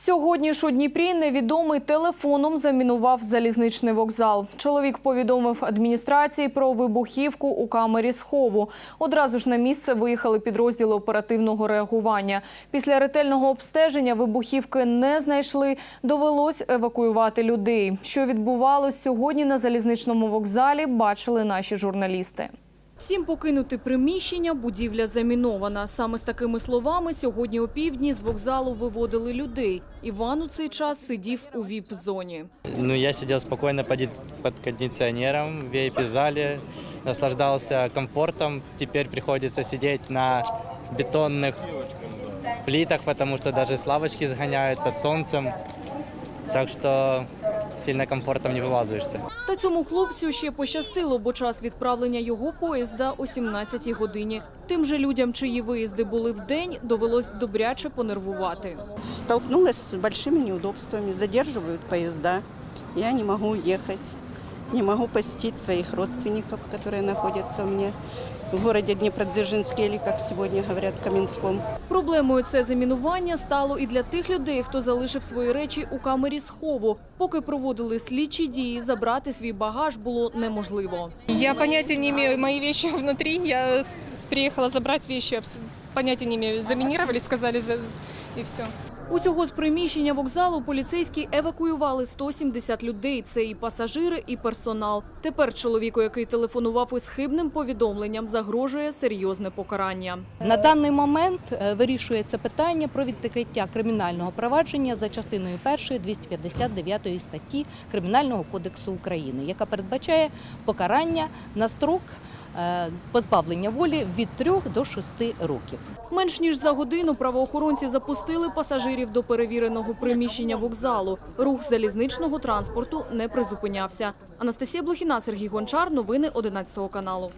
Сьогодні ж у Дніпрі невідомий телефоном замінував залізничний вокзал. Чоловік повідомив адміністрації про вибухівку у камері схову. Одразу ж на місце виїхали підрозділи оперативного реагування. Після ретельного обстеження вибухівки не знайшли. Довелось евакуювати людей. Що відбувалось сьогодні на залізничному вокзалі, бачили наші журналісти. Всім покинути приміщення, будівля замінована. Саме з такими словами сьогодні опівдні з вокзалу виводили людей. Іван у цей час сидів у віп-зоні. Ну, я сидел спокойно под, под кондиционером в VIP-зале, наслаждался комфортом. Теперь приходится сидеть на бетонных плитах, потому что даже славочки сгоняют под солнцем. Так что сильно комфортом не вывазываешься. Та цьому хлопцю ще пощастило, бо час відправлення його поїзда о 17-й годині. Тим же людям, чиї виїзди були в день, довелось добряче понервувати. Столкнулась с большими неудобствами, задерживают поезда. Я не могу ехать, не могу посетить своих родственников, которые находятся у меня в городе Днепродзержинске или, как сегодня говорят, Каменском. Проблемою це замінування стало і для тих людей, хто залишив свої речі у камері схову. Поки проводили слідчі дії, забрати свій багаж було неможливо. Я понятия не имею, мои вещи внутри. Я забрать вещи, абс- понятия не имею. Заминировали, сказали, за... и все. Усього з приміщення вокзалу поліцейські евакуювали 170 людей. Це і пасажири, і персонал. Тепер чоловіку, який телефонував із хибним повідомленням, загрожує серйозне покарання. На даний момент е, вирішується питання про відкриття кримінального провадження за частиною 1 259 статті Кримінального кодексу України, яка передбачає покарання на строк позбавлення волі від 3 до 6 років. Менш ніж за годину правоохоронці запустили пасажирів до перевіреного приміщення вокзалу. Рух залізничного транспорту не призупинявся. Анастасія Блохіна, Сергій Гончар. Новини 11 каналу.